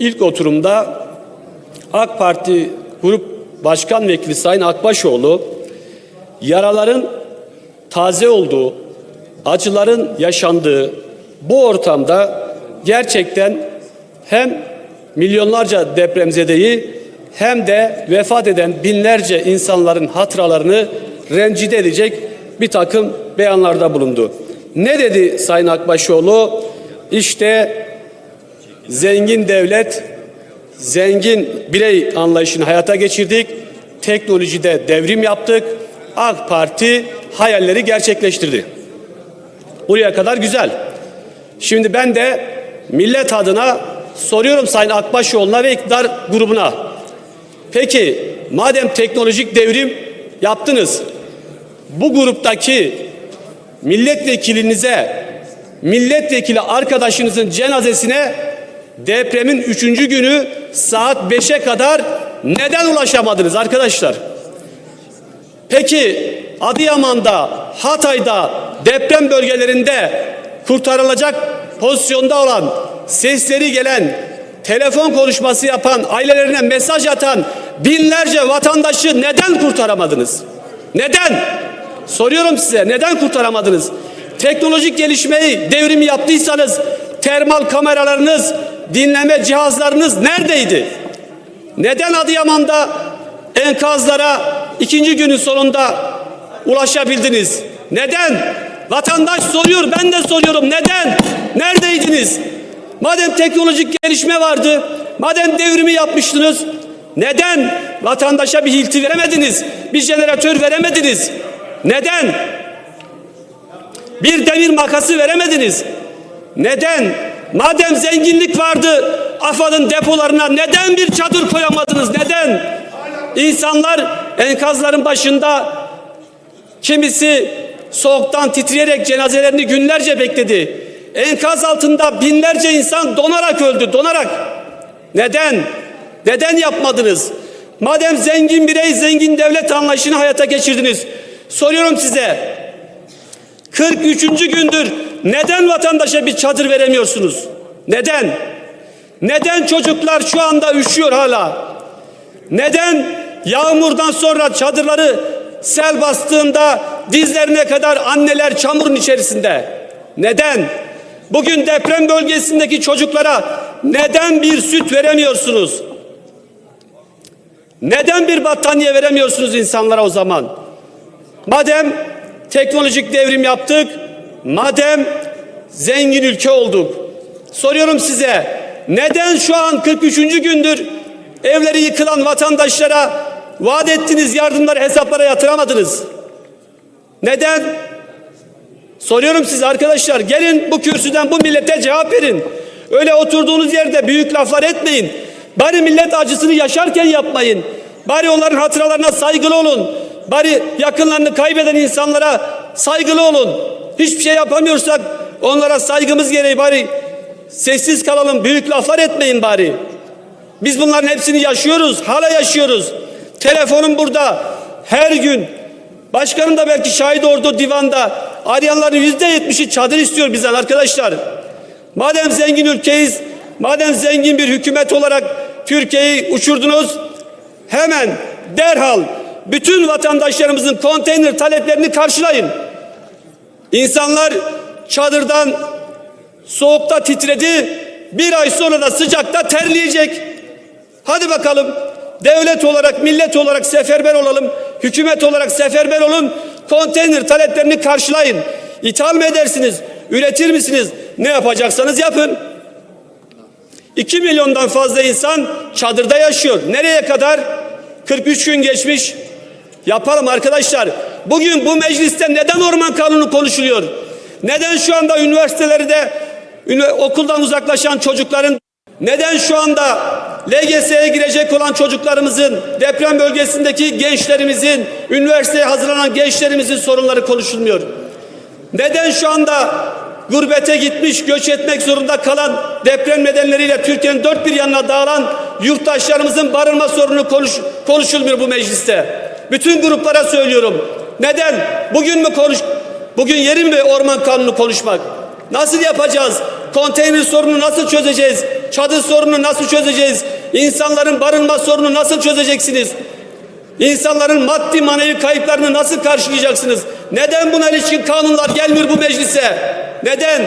ilk oturumda AK Parti Grup Başkan Vekili Sayın Akbaşoğlu yaraların taze olduğu, acıların yaşandığı bu ortamda gerçekten hem milyonlarca depremzedeyi hem de vefat eden binlerce insanların hatıralarını rencide edecek bir takım beyanlarda bulundu. Ne dedi Sayın Akbaşoğlu? İşte zengin devlet, zengin birey anlayışını hayata geçirdik. Teknolojide devrim yaptık. AK Parti hayalleri gerçekleştirdi. Buraya kadar güzel. Şimdi ben de millet adına soruyorum Sayın Akbaşoğlu'na ve iktidar grubuna. Peki madem teknolojik devrim yaptınız, bu gruptaki milletvekilinize, milletvekili arkadaşınızın cenazesine depremin üçüncü günü saat 5'e kadar neden ulaşamadınız arkadaşlar? Peki Adıyaman'da, Hatay'da deprem bölgelerinde kurtarılacak pozisyonda olan, sesleri gelen, telefon konuşması yapan, ailelerine mesaj atan binlerce vatandaşı neden kurtaramadınız? Neden? Soruyorum size neden kurtaramadınız? Teknolojik gelişmeyi, devrimi yaptıysanız termal kameralarınız, dinleme cihazlarınız neredeydi? Neden Adıyaman'da enkazlara ikinci günün sonunda ulaşabildiniz? Neden? Vatandaş soruyor, ben de soruyorum. Neden? Neredeydiniz? Madem teknolojik gelişme vardı, madem devrimi yapmıştınız, neden vatandaşa bir hilti veremediniz? Bir jeneratör veremediniz? Neden? Bir demir makası veremediniz? Neden? Madem zenginlik vardı, AFAD'ın depolarına neden bir çadır koyamadınız? Neden? İnsanlar enkazların başında kimisi soğuktan titreyerek cenazelerini günlerce bekledi. Enkaz altında binlerce insan donarak öldü, donarak. Neden? Neden yapmadınız? Madem zengin birey, zengin devlet anlayışını hayata geçirdiniz. Soruyorum size. 43. gündür neden vatandaşa bir çadır veremiyorsunuz? Neden? Neden çocuklar şu anda üşüyor hala? Neden yağmurdan sonra çadırları sel bastığında dizlerine kadar anneler çamurun içerisinde? Neden? Bugün deprem bölgesindeki çocuklara neden bir süt veremiyorsunuz? Neden bir battaniye veremiyorsunuz insanlara o zaman? Madem teknolojik devrim yaptık, madem zengin ülke olduk. Soruyorum size, neden şu an 43. gündür evleri yıkılan vatandaşlara vaat ettiğiniz yardımları hesaplara yatıramadınız? Neden? Soruyorum size arkadaşlar, gelin bu kürsüden bu millete cevap verin. Öyle oturduğunuz yerde büyük laflar etmeyin. Bari millet acısını yaşarken yapmayın. Bari onların hatıralarına saygılı olun. Bari yakınlarını kaybeden insanlara saygılı olun. Hiçbir şey yapamıyorsak onlara saygımız gereği bari sessiz kalalım. Büyük laflar etmeyin bari. Biz bunların hepsini yaşıyoruz. Hala yaşıyoruz. Telefonum burada. Her gün başkanım da belki şahit ordu divanda arayanların yüzde yetmişi çadır istiyor bizden arkadaşlar. Madem zengin ülkeyiz, madem zengin bir hükümet olarak Türkiye'yi uçurdunuz, hemen derhal bütün vatandaşlarımızın konteyner taleplerini karşılayın. İnsanlar çadırdan soğukta titredi, bir ay sonra da sıcakta terleyecek. Hadi bakalım devlet olarak, millet olarak seferber olalım, hükümet olarak seferber olun, konteyner taleplerini karşılayın. İthal mı edersiniz, üretir misiniz, ne yapacaksanız yapın. 2 milyondan fazla insan çadırda yaşıyor. Nereye kadar? 43 gün geçmiş. Yapalım arkadaşlar. Bugün bu mecliste neden orman kanunu konuşuluyor? Neden şu anda üniversitelerde okuldan uzaklaşan çocukların neden şu anda LGS'ye girecek olan çocuklarımızın, deprem bölgesindeki gençlerimizin, üniversiteye hazırlanan gençlerimizin sorunları konuşulmuyor? Neden şu anda gurbete gitmiş, göç etmek zorunda kalan deprem nedenleriyle Türkiye'nin dört bir yanına dağılan yurttaşlarımızın barınma sorunu konuş, konuşulmuyor bu mecliste. Bütün gruplara söylüyorum. Neden? Bugün mü konuş? Bugün yerin mi orman kanunu konuşmak? Nasıl yapacağız? Konteyner sorunu nasıl çözeceğiz? Çadır sorununu nasıl çözeceğiz? İnsanların barınma sorununu nasıl çözeceksiniz? İnsanların maddi manevi kayıplarını nasıl karşılayacaksınız? Neden buna ilişkin kanunlar gelmiyor bu meclise? Neden?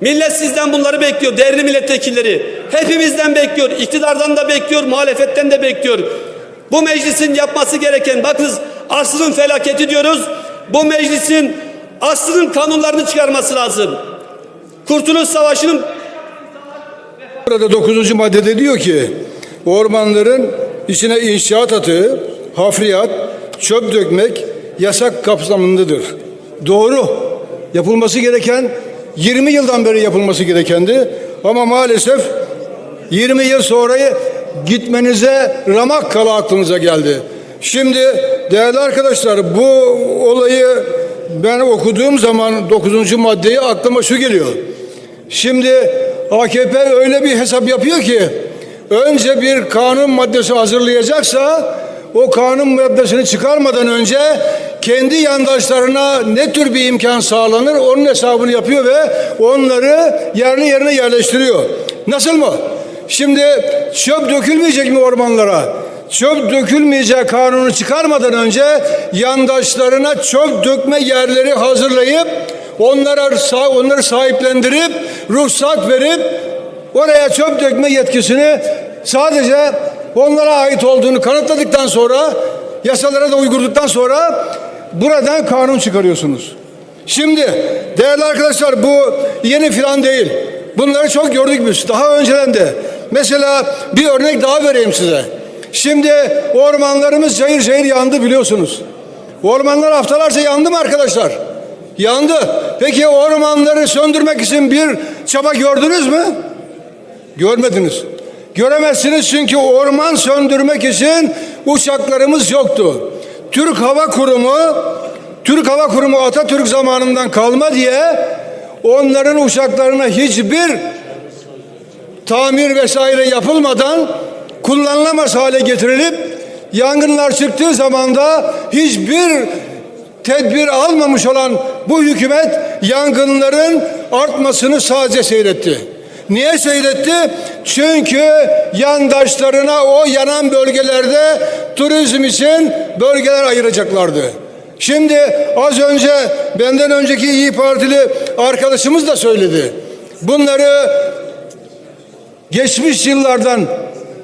Millet sizden bunları bekliyor. Değerli milletvekilleri. Hepimizden bekliyor. İktidardan da bekliyor. Muhalefetten de bekliyor. Bu meclisin yapması gereken bakınız asrın felaketi diyoruz. Bu meclisin asrın kanunlarını çıkarması lazım. Kurtuluş Savaşı'nın Burada 9. maddede diyor ki ormanların içine inşaat atığı, hafriyat, çöp dökmek yasak kapsamındadır. Doğru. Yapılması gereken 20 yıldan beri yapılması gerekendi. Ama maalesef 20 yıl sonra gitmenize ramak kala aklınıza geldi. Şimdi değerli arkadaşlar bu olayı ben okuduğum zaman 9. maddeyi aklıma şu geliyor. Şimdi AKP öyle bir hesap yapıyor ki önce bir kanun maddesi hazırlayacaksa o kanun maddesini çıkarmadan önce kendi yandaşlarına ne tür bir imkan sağlanır onun hesabını yapıyor ve onları yerli yerine yerleştiriyor. Nasıl mı? Şimdi çöp dökülmeyecek mi ormanlara? Çöp dökülmeyecek kanunu çıkarmadan önce yandaşlarına çöp dökme yerleri hazırlayıp onlara onları sahiplendirip ruhsat verip oraya çöp dökme yetkisini sadece onlara ait olduğunu kanıtladıktan sonra yasalara da uyguladıktan sonra buradan kanun çıkarıyorsunuz. Şimdi değerli arkadaşlar bu yeni filan değil. Bunları çok gördük biz. Daha önceden de. Mesela bir örnek daha vereyim size. Şimdi ormanlarımız cayır cayır yandı biliyorsunuz. Ormanlar haftalarca yandı mı arkadaşlar? Yandı. Peki ormanları söndürmek için bir çaba gördünüz mü? Görmediniz. Göremezsiniz çünkü orman söndürmek için uçaklarımız yoktu. Türk Hava Kurumu Türk Hava Kurumu Atatürk zamanından kalma diye onların uçaklarına hiçbir tamir vesaire yapılmadan kullanılamaz hale getirilip yangınlar çıktığı zaman da hiçbir tedbir almamış olan bu hükümet yangınların artmasını sadece seyretti. Niye seyretti? Çünkü yandaşlarına o yanan bölgelerde turizm için bölgeler ayıracaklardı. Şimdi az önce benden önceki İyi Partili arkadaşımız da söyledi. Bunları geçmiş yıllardan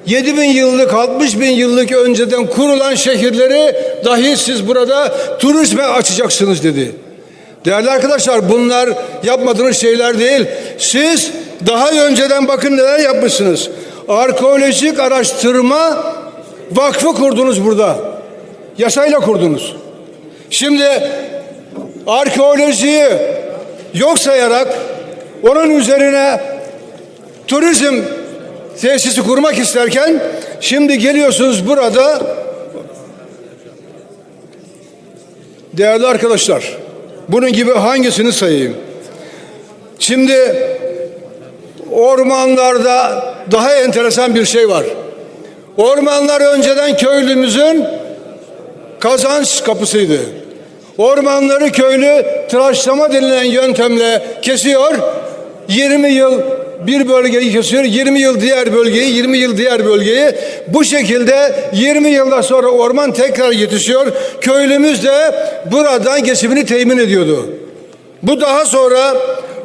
7 bin yıllık 60 bin yıllık önceden kurulan şehirleri dahi siz burada turizme açacaksınız dedi. Değerli arkadaşlar bunlar yapmadığınız şeyler değil. Siz daha önceden bakın neler yapmışsınız. Arkeolojik araştırma vakfı kurdunuz burada. Yasayla kurdunuz. Şimdi arkeolojiyi yok sayarak onun üzerine turizm tesisi kurmak isterken şimdi geliyorsunuz burada değerli arkadaşlar bunun gibi hangisini sayayım? Şimdi ormanlarda daha enteresan bir şey var. Ormanlar önceden köylümüzün kazanç kapısıydı. Ormanları köylü tıraşlama denilen yöntemle kesiyor. 20 yıl bir bölgeyi kesiyor, 20 yıl diğer bölgeyi, 20 yıl diğer bölgeyi. Bu şekilde 20 yılda sonra orman tekrar yetişiyor. Köylümüz de buradan geçimini temin ediyordu. Bu daha sonra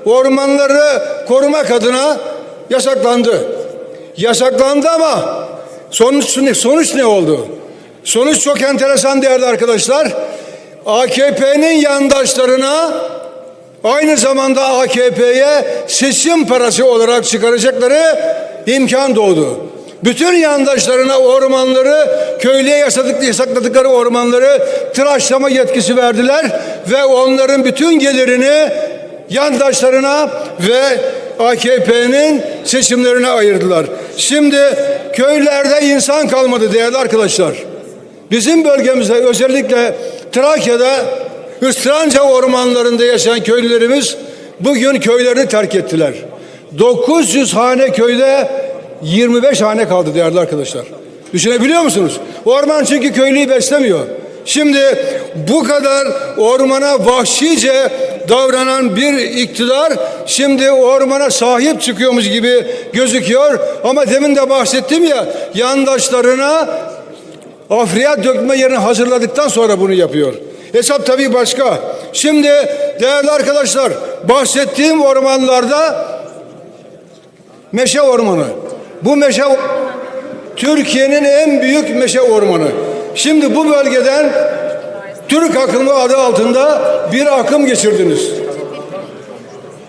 ormanları korumak adına yasaklandı. Yasaklandı ama sonuç ne, sonuç ne oldu? Sonuç çok enteresan değerli arkadaşlar. AKP'nin yandaşlarına aynı zamanda AKP'ye seçim parası olarak çıkaracakları imkan doğdu. Bütün yandaşlarına ormanları, köylüye yasadık, yasakladıkları ormanları tıraşlama yetkisi verdiler ve onların bütün gelirini yandaşlarına ve AKP'nin seçimlerine ayırdılar. Şimdi köylerde insan kalmadı değerli arkadaşlar. Bizim bölgemizde özellikle Trakya'da Istranca ormanlarında yaşayan köylülerimiz bugün köylerini terk ettiler. 900 hane köyde 25 hane kaldı değerli arkadaşlar. Düşünebiliyor musunuz? Orman çünkü köylüyü beslemiyor. Şimdi bu kadar ormana vahşice davranan bir iktidar şimdi ormana sahip çıkıyormuş gibi gözüküyor. Ama demin de bahsettim ya yandaşlarına afriya dökme yerini hazırladıktan sonra bunu yapıyor. Hesap tabii başka. Şimdi değerli arkadaşlar bahsettiğim ormanlarda meşe ormanı. Bu meşe Türkiye'nin en büyük meşe ormanı. Şimdi bu bölgeden Türk akımı adı altında bir akım geçirdiniz.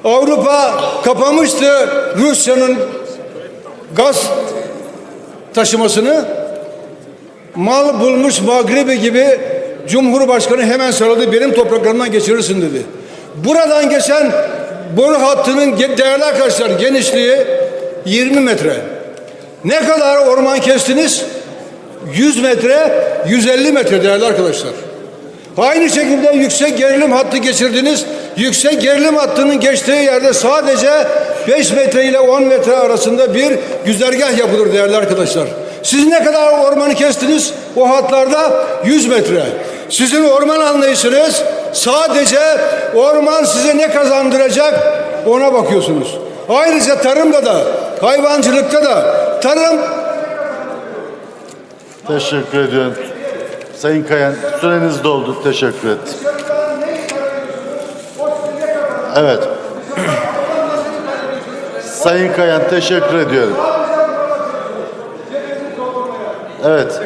Avrupa kapamıştı Rusya'nın gaz taşımasını. Mal bulmuş Magribi gibi Cumhurbaşkanı hemen sarıldı benim topraklarımdan geçirirsin dedi. Buradan geçen boru hattının değerli arkadaşlar genişliği 20 metre. Ne kadar orman kestiniz? 100 metre, 150 metre değerli arkadaşlar. Aynı şekilde yüksek gerilim hattı geçirdiniz. Yüksek gerilim hattının geçtiği yerde sadece 5 metre ile 10 metre arasında bir güzergah yapılır değerli arkadaşlar. Siz ne kadar ormanı kestiniz? O hatlarda 100 metre. Sizin orman anlayışınız sadece orman size ne kazandıracak ona bakıyorsunuz. Ayrıca tarımda da, hayvancılıkta da, tarım Teşekkür ediyorum. Sayın Kayan süreniz doldu. Teşekkür ettim. Evet. Sayın Kayan teşekkür ediyorum. Evet.